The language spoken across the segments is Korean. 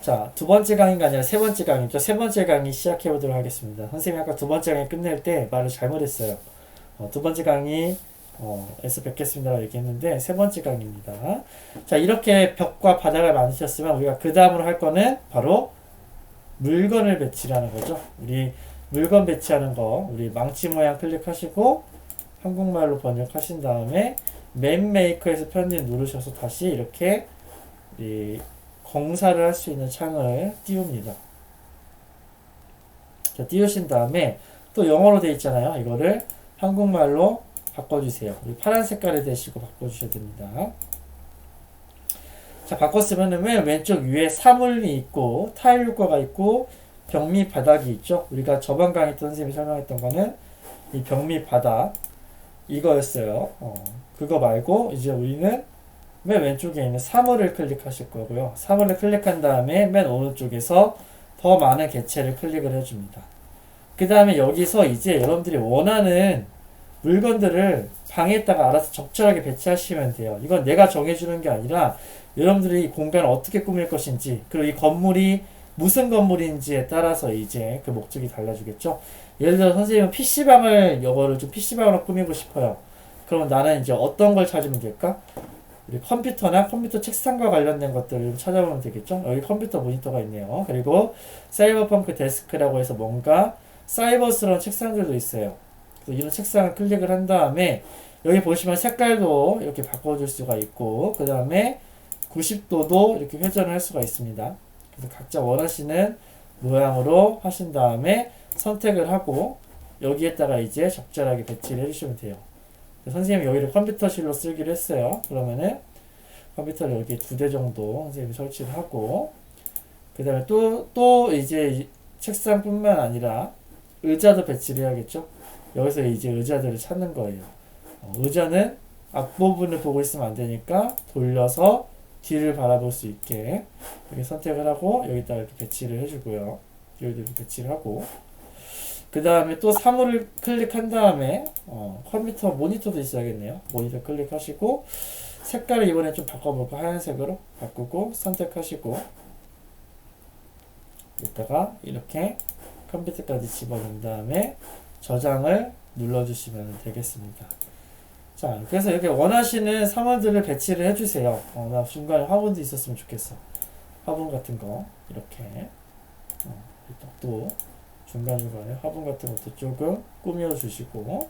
자, 두 번째 강의가 아니라 세 번째 강의죠. 세 번째 강의 시작해 보도록 하겠습니다. 선생님이 아까 두 번째 강의 끝낼 때 말을 잘못했어요. 어, 두 번째 강의 어, 에서 뵙겠습니다. 얘기했는데 세 번째 강의입니다. 자, 이렇게 벽과 바닥을 만드셨으면 우리가 그 다음으로 할 거는 바로 물건을 배치라는 거죠. 우리 물건 배치하는 거, 우리 망치 모양 클릭하시고 한국말로 번역하신 다음에 맵 메이커에서 편집 누르셔서 다시 이렇게 이 공사를 할 수 있는 창을 띄웁니다. 자, 띄우신 다음에 또 영어로 되어 있잖아요. 이거를 한국말로 바꿔주세요. 파란 색깔에 대시고 바꿔주셔야 됩니다. 자, 바꿨으면은 맨 왼쪽 위에 사물이 있고 타일 효과가 있고 벽및 바닥이 있죠. 우리가 저번 강의 때 선생님이 설명했던 거는 이벽및 바닥 이거였어요. 어, 그거 말고 이제 우리는 맨 왼쪽에 있는 사물을 클릭하실 거고요. 사물을 클릭한 다음에 맨 오른쪽에서 더 많은 개체를 클릭을 해줍니다. 그 다음에 여기서 이제 여러분들이 원하는 물건들을 방에다가 알아서 적절하게 배치하시면 돼요. 이건 내가 정해주는 게 아니라 여러분들이 이 공간을 어떻게 꾸밀 것인지 그리고 이 건물이 무슨 건물인지에 따라서 이제 그 목적이 달라지겠죠. 예를 들어 선생님은 PC방을 이거를 좀 PC방으로 꾸미고 싶어요. 그러면 나는 이제 어떤 걸 찾으면 될까? 우리 컴퓨터나 컴퓨터 책상과 관련된 것들을 좀 찾아보면 되겠죠. 여기 컴퓨터 모니터가 있네요. 그리고 사이버펑크 데스크라고 해서 뭔가 사이버스러운 책상들도 있어요. 이런 책상을 클릭을 한 다음에 여기 보시면 색깔도 이렇게 바꿔줄 수가 있고 그 다음에 90도도 이렇게 회전을 할 수가 있습니다. 그래서 각자 원하시는 모양으로 하신 다음에 선택을 하고 여기에다가 이제 적절하게 배치를 해주시면 돼요. 선생님이 여기를 컴퓨터실로 쓰기로 했어요. 그러면은 컴퓨터를 여기 두 대 정도 선생님이 설치를 하고 그 다음에 또, 또 이제 이 책상뿐만 아니라 의자도 배치를 해야겠죠. 여기서 이제 의자들을 찾는 거예요. 어, 의자는 앞부분을 보고 있으면 안 되니까 돌려서 뒤를 바라볼 수 있게 이렇게 선택을 하고 여기다 이렇게 배치를 해주고요. 여기도 이렇게 배치를 하고 그 다음에 또 사물을 클릭한 다음에 어, 컴퓨터 모니터도 있어야겠네요. 모니터 클릭하시고 색깔을 이번에 좀 바꿔볼까 하얀색으로 바꾸고 선택하시고 이따가 이렇게 컴퓨터까지 집어넣은 다음에 저장을 눌러주시면 되겠습니다. 자, 그래서 이렇게 원하시는 사물들을 배치를 해주세요. 어, 나 중간에 화분도 있었으면 좋겠어. 화분 같은 거 이렇게 어, 또 중간중간에 화분 같은 것도 조금 꾸며주시고.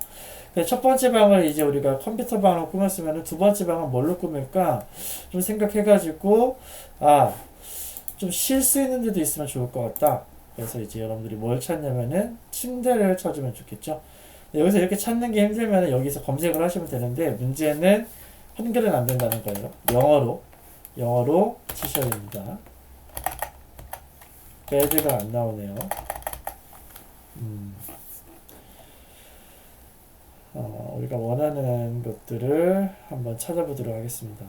첫 번째 방을 이제 우리가 컴퓨터 방으로 꾸몄으면 두 번째 방은 뭘로 꾸밀까? 좀 생각해가지고 아 좀 쉴 수 있는 데도 있으면 좋을 것 같다. 그래서 이제 여러분들이 뭘 찾냐면은 침대를 찾으면 좋겠죠. 여기서 이렇게 찾는 게 힘들면 여기서 검색을 하시면 되는데 문제는 한글은 안 된다는 거예요. 영어로 영어로 치셔야 됩니다. 베드가 안 나오네요 음. 어, 우리가 원하는 것들을 한번 찾아보도록 하겠습니다.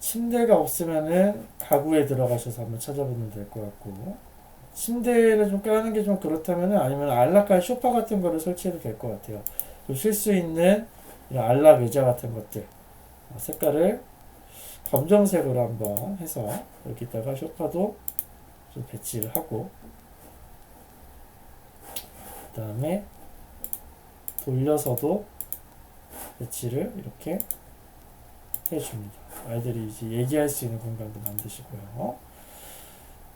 침대가 없으면은 가구에 들어가셔서 한번 찾아보면 될 것 같고 침대를 좀 까는 게 좀 그렇다면은 아니면 안락한 소파 같은 거를 설치해도 될 것 같아요. 쉴 수 있는 이런 안락 의자 같은 것들 어, 색깔을 검정색으로 한번 해서 여기다가 소파도 좀 배치를 하고 그 다음에 돌려서도 배치를 이렇게 해줍니다. 아이들이 이제 얘기할 수 있는 공간도 만드시고요.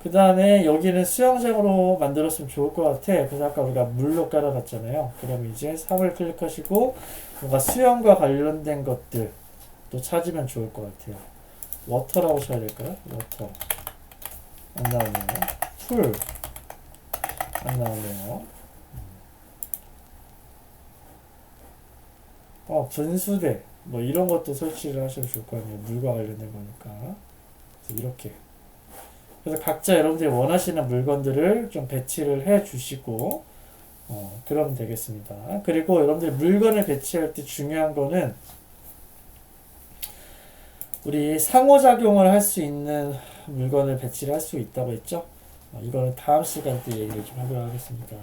그 다음에 여기는 수영장으로 만들었으면 좋을 것 같아. 그래서 아까 우리가 물로 깔아놨잖아요. 그럼 이제 3을 클릭하시고 뭔가 수영과 관련된 것들 또 찾으면 좋을 것 같아요. 워터라고 쳐야 될까요? 워터. 안 나오네요. 풀. 안 나오네요. 어, 분수대 뭐 이런 것도 설치를 하시면 좋을 거 아니에요. 물과 관련된 거니까. 이렇게. 그래서 각자 여러분들이 원하시는 물건들을 좀 배치를 해 주시고 어, 그러면 되겠습니다. 그리고 여러분들이 물건을 배치할 때 중요한 거는 우리 상호작용을 할 수 있는 물건을 배치를 할 수 있다고 했죠. 어, 이거는 다음 시간 때 얘기를 좀 하도록 하겠습니다.